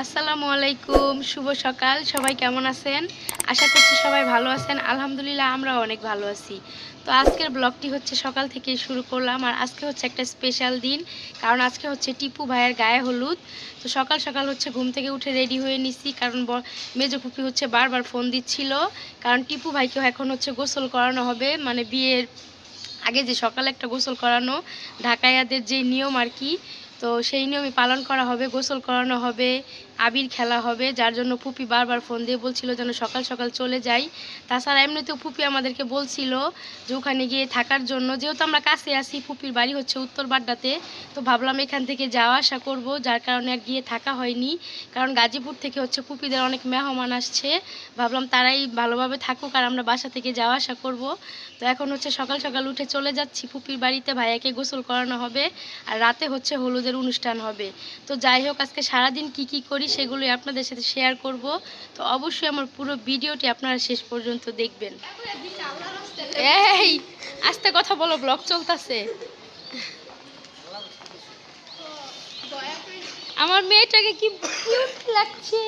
আসসালামু আলাইকুম, শুভ সকাল। সবাই কেমন আছেন? আশা করছি সবাই ভালো আছেন। আলহামদুলিল্লাহ আমরা অনেক ভালো আছি। তো আজকের ব্লগটি হচ্ছে সকাল থেকে শুরু করলাম। আর আজকে হচ্ছে একটা স্পেশাল দিন, কারণ আজকে হচ্ছে টিপু ভাইয়ের গায়ে হলুদ। তো সকাল সকাল হচ্ছে ঘুম থেকে উঠে রেডি হয়ে নিছি, কারণ মেজো ফুপি হচ্ছে বারবার ফোন দিচ্ছিল। কারণ টিপু ভাইকেও এখন হচ্ছে গোসল করানো হবে। মানে বিয়ের আগে যে সকালে একটা গোসল করানো, ঢাকাইয়াদের যে নিয়ম আর কি তো সেই নিয়মই পালন করা হবে গোসল করানো হবে। আবির খেলা হবে, যার জন্য পুপি বারবার ফোন দিয়ে বলছিল যেন সকাল সকাল চলে যাই। তাছাড়া এমনিতেও পুপি আমাদেরকে বলছিল যে ওখানে গিয়ে থাকার জন্য। যেহেতু আমরা কাছে আছি পুপির বাড়ি হচ্ছে উত্তর বাড্ডাতে, তো ভাবলাম এখান থেকে যাওয়া আসা করব, যার কারণে আর গিয়ে থাকা হয়নি। কারণ গাজীপুর থেকে হচ্ছে পুপিদের অনেক মেহমান আসছে। ভাবলাম তারাই ভালোভাবে থাকুক আর আমরা বাসা থেকে যাওয়া আসা করব। তো এখন হচ্ছে সকাল সকাল উঠে চলে যাচ্ছি পুপির বাড়িতে, ভাইয়াকে গোসল করানো হবে। আর রাতে হচ্ছে হলুদের অনুষ্ঠান হবে। তো যাই হোক, আজকে সারাদিন কি কি করি সেগুলোই আপনাদের সাথে শেয়ার করব। তো অবশ্যই আমার পুরো ভিডিওটি আপনারা শেষ পর্যন্ত দেখবেন। এই, আস্তে কথা বলো ব্লগ চলতেছে। আমার মেয়েটাকে কি কিউট লাগছে,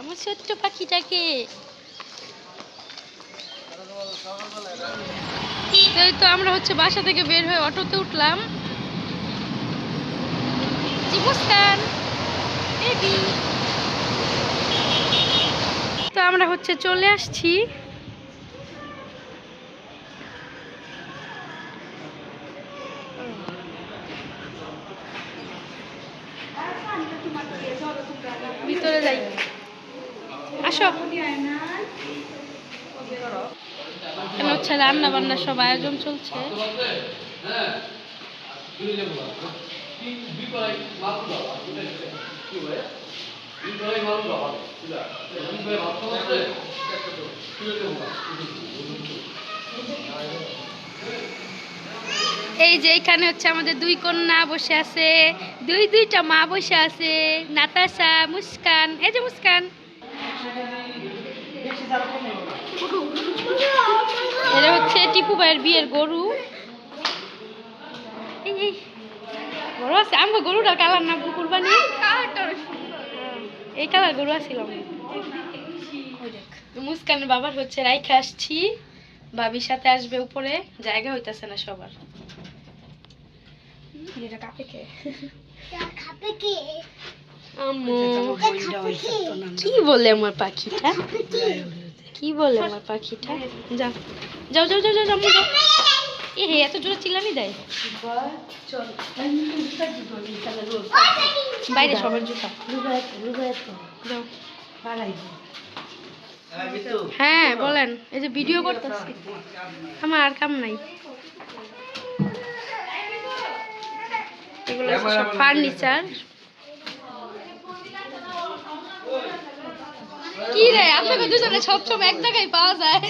আমার ছোট্ট পাখিটাকে। তো আমরা হচ্ছে বাসা থেকে বের হয়ে অটোতে উঠলাম। জি তো আমরা হচ্ছে চলে আসছি। ভিতরে যাই। আসো। এখানে হচ্ছে রান্না বান্না সব আয়োজন চলছে। এই যে এখানে হচ্ছে আমাদের দুই কন্যা বসে আছে দুই দুইটা মা বসে আছে নাতাশা মুস্কান। এই যে মুস্কান। এটা হচ্ছে টিপু ভাইয়ের বিয়ের গরু। এই এই। গরু আছে। আমরা গরুটার কালার না কুরবানি এই আসছিলাম মুস্কানের বাবার হচ্ছে রাইখা আসছি ভাবির সাথে আসবে উপরে জায়গা হইতাছে না সবার। কে? আম্মু। কি? বলে আমার পাখিটা? কি? বলে আমার পাখিটা? যাও যাও যাও যাও যাও যাও, আম্মু যাও এ, হে, এত জোরে চিল্লানি দেয়? বাইরে সবার জুতা। হ্যাঁ বলেন। এই যে ভিডিও করতেছি। আমার আর কাম নাই। এগুলো সব ফার্নিচার। কি রে? আপনাকে দুজনে সব সময় এক জায়গায় পাওয়া যায়।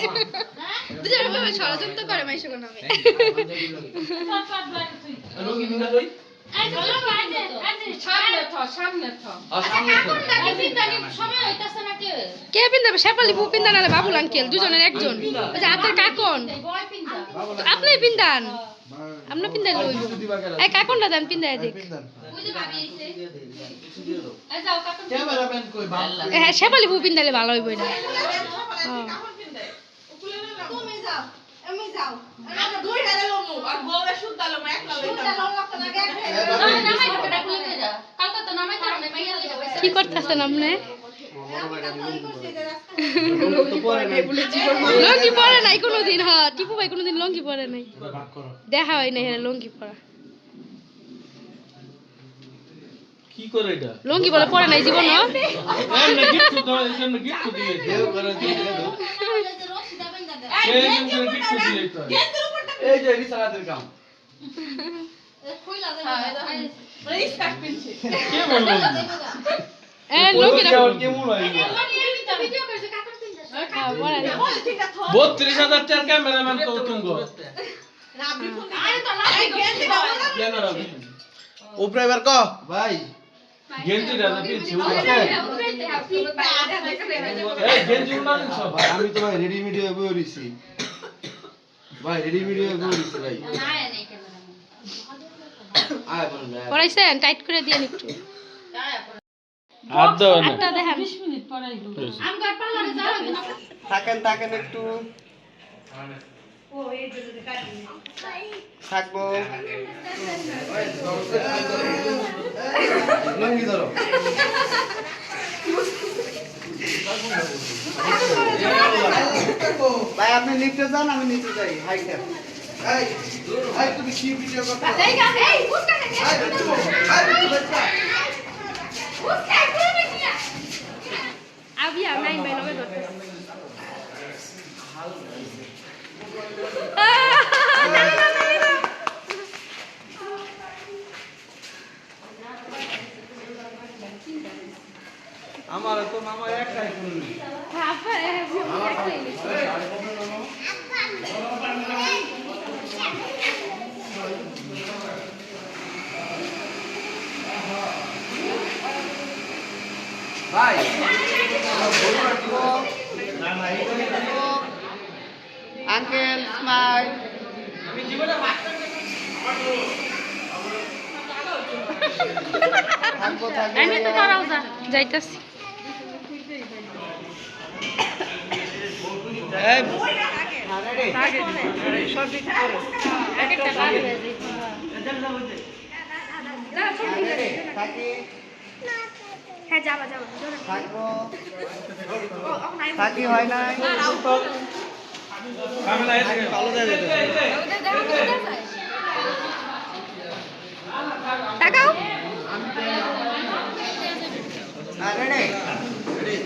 দুজনে ভাবে ষড়যন্ত্র করে মাইশো নামে কে পিন্দাবে শেফালি বউ পিন্দা নালে বাবুল আঙ্কেল দুজনের একজন। হাতের কাকন। আপনি পিন্দান আপনি পিন্দাই লইব। এই কাকনটা দেন পিন্দাই দেখ হ্যাঁ শেফালি বউ পিন্দালে ভালো হইব এটা। হ্যাঁ। কি করতেছেন আপনি? লঙ্গি পরে নাই। কোনোদিন হ্যাঁ। টিপু ভাই কোনোদিন লঙ্গি পরে নাই। দেখা হয় নাই হ্যাঁ লঙ্গি পরা। কি করে এটা? লঙ্গি বলে পরে নাই জীবন গিফট তো গিফট দিলে করে এই গিফট দিলে তো এই যে কাম। বত্রিশ হাজার টাকার ক্যামেরাম্যান তো তুঙ্গ ক্যামেরা উপরে এবার ক। ভাই গেঞ্জি আমি তো ভাই রেডিমেড হয়ে ভাই। রেডিমেড হয়ে ভাই পড়াইছেন? টাইট করে দিয়ে একটু। হাত দাও না থাকেন থাকেন একটু। থাকব। লঙ্গি ধরো ভাই আপনি লিফটে যান আমি নিচে যাই। হাইটা তুমি কি ভিডিও। আবি নাই ভাই লগে ধরতে আমার তো মামা একটাই করলি ভাই আঙ্কেল স্মাইল আমি তো ধরাও যা। যাইতাছি। হয়ে। থাকি হ্যাঁ যাবা তাকাও রেডি।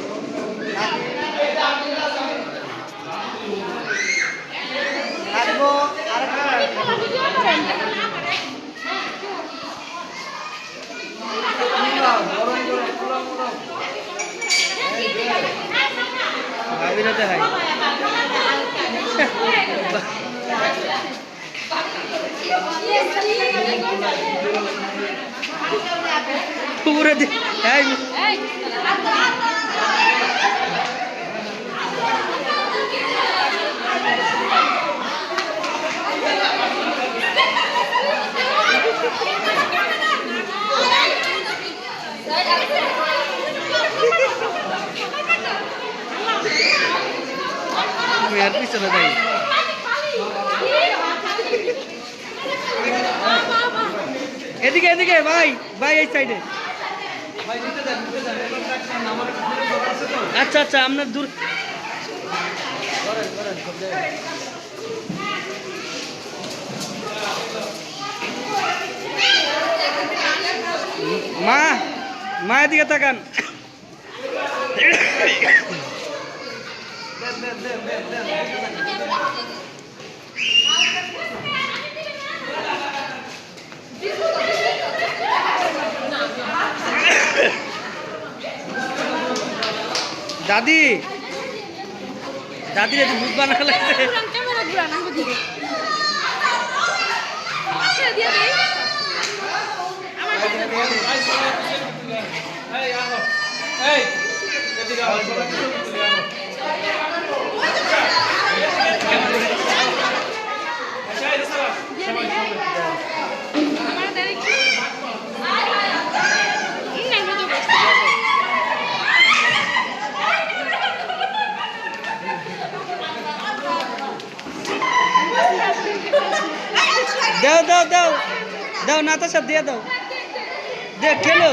পুরো দি এই তুমি আর ভাই ভাই এই সাইডে আচ্ছা আচ্ছা আপনার দূর মা মা এদিকে তাকান দাদি দাদি একটু ভূত বানা লাগছে আচ্ছা এই এদিকে আও আমার দেরি কি না আমি তো দাও দাও দাও দাও নাতাশা দিয়ে দাও। দেখ খেলো।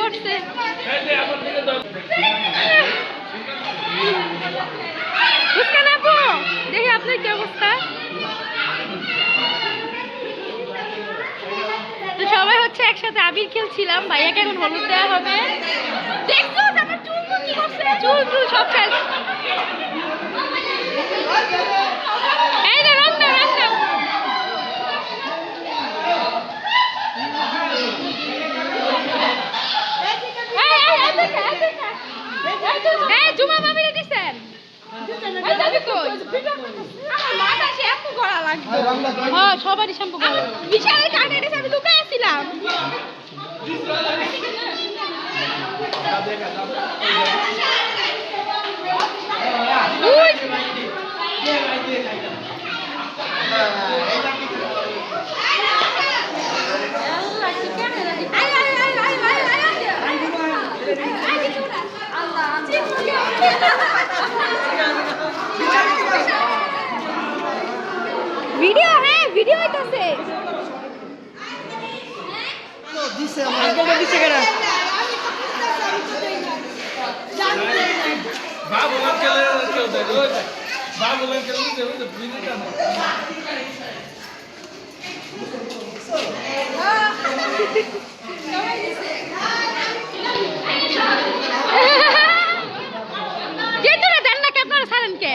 করছে দেখি আপনার কি অবস্থা? তো সবাই হচ্ছে একসাথে আবির খেলছিলাম, ভাইয়াকে এখন হলুদ দেওয়া হবে। দেখছ চুল চুল সব খেল হ্যাঁ সবারই শ্যাম্পু করা বিশাল কাটে এটা আমি লুকাইছিলাম কেউ দেয় ওই দেখ। বাবু আঙ্কেল ওই যে ওই যে ভিডিওটা না যেহেতু দেন না কে আপনারা ছাড়েন কে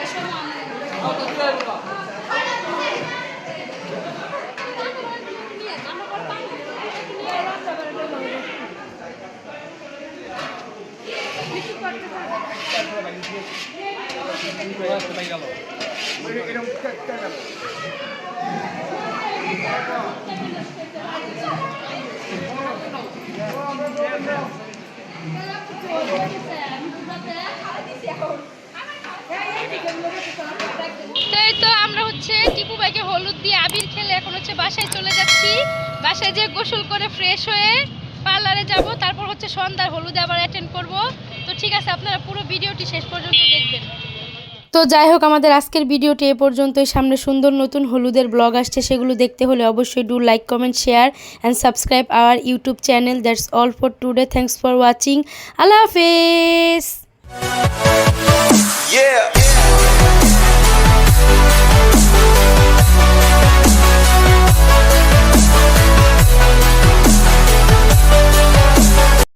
তো এই তো আমরা হচ্ছে টিপু ভাইকে হলুদ দিয়ে আবির খেলে এখন হচ্ছে বাসায় চলে যাচ্ছি। বাসায় যে গোসল করে ফ্রেশ হয়ে পার্লারে যাব, তারপর হচ্ছে সন্ধ্যার হলুদে আবার অ্যাটেন্ড করব। তো ঠিক আছে, আপনারা পুরো ভিডিওটি শেষ পর্যন্ত দেখবেন। তো যাই হোক, আমাদের আজকের ভিডিওটি এ পর্যন্তই। সামনে সুন্দর নতুন হলুদের ব্লগ আসছে, সেগুলো দেখতে হলে অবশ্যই do like comment share and subscribe our YouTube channel that's all for today thanks for watching আল্লাহ হাফেজ Yeah.